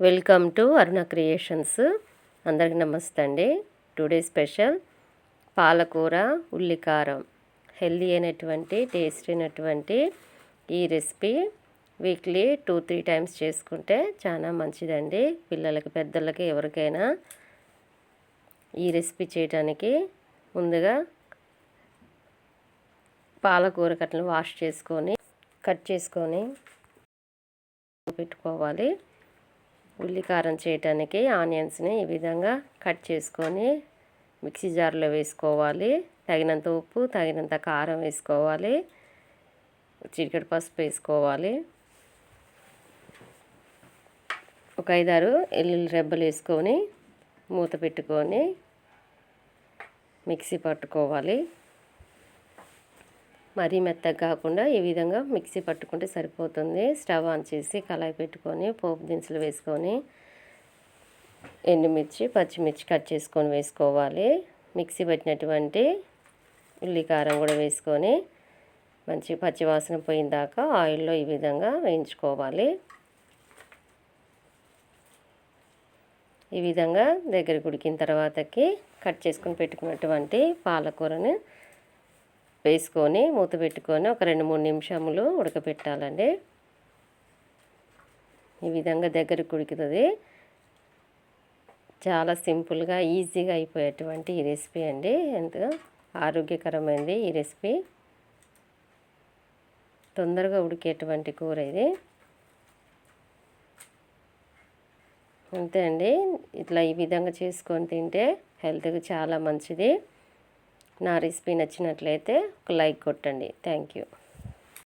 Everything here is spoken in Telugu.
Welcome to Aruna creations. అందరికి నమస్తే అండి. టుడే స్పెషల్ పాలకూర ఉల్లికారం హెల్దీ అయినటువంటి టేస్ట్ అయినటువంటి ఈ recipe weekly two three times చేసుకుంటే చాలా మంచిదండి. పిల్లలకి పెద్దలకి ఎవరికైనా ఈ రెసిపీ చేయడానికి ముందుగా పాలకూర కట్టలు వాష్ చేసుకొని కట్ చేసుకొని పెట్టుకోవాలి. ఉల్లికారం చేయటానికి ఆనియన్స్ని ఈ విధంగా కట్ చేసుకొని మిక్సీ జార్లో వేసుకోవాలి. తగినంత ఉప్పు తగినంత కారం వేసుకోవాలి. చిటికెడు పసుపు వేసుకోవాలి. ఒక ఐదారు ఎల్లుల్లి రెబ్బలు వేసుకొని మూత పెట్టుకొని మిక్సీ పట్టుకోవాలి. మరీ మెత్తగా కాకుండా ఈ విధంగా మిక్సీ పట్టుకుంటే సరిపోతుంది. స్టవ్ ఆన్ చేసి కళాయి పెట్టుకొని పోపు దినుసులు వేసుకొని ఎండుమిర్చి పచ్చిమిర్చి కట్ చేసుకొని వేసుకోవాలి. మిక్సీ పెట్టినటువంటి ఉల్లికారం కూడా వేసుకొని మంచి పచ్చివాసన పోయిన దాకా ఆయిల్లో ఈ విధంగా వేయించుకోవాలి. ఈ విధంగా దగ్గర ఉడికిన తర్వాతకి కట్ చేసుకొని పెట్టుకున్నటువంటి పాలకూరని వేసుకొని మూత పెట్టుకొని ఒక రెండు మూడు నిమిషములు ఉడకపెట్టాలండి. ఈ విధంగా దగ్గరకు ఉడుకుతుంది. చాలా సింపుల్గా ఈజీగా అయిపోయేటువంటి ఈ రెసిపీ అండి. ఎంతో ఆరోగ్యకరమైనది ఈ రెసిపీ. తొందరగా ఉడికేటువంటి కూర ఇది. అంతే అండి. ఇట్లా ఈ విధంగా చేసుకొని తింటే హెల్త్కి చాలా మంచిది. నా రెసిపీ నచ్చినట్లయితే ఒక లైక్ కొట్టండి. Thank you.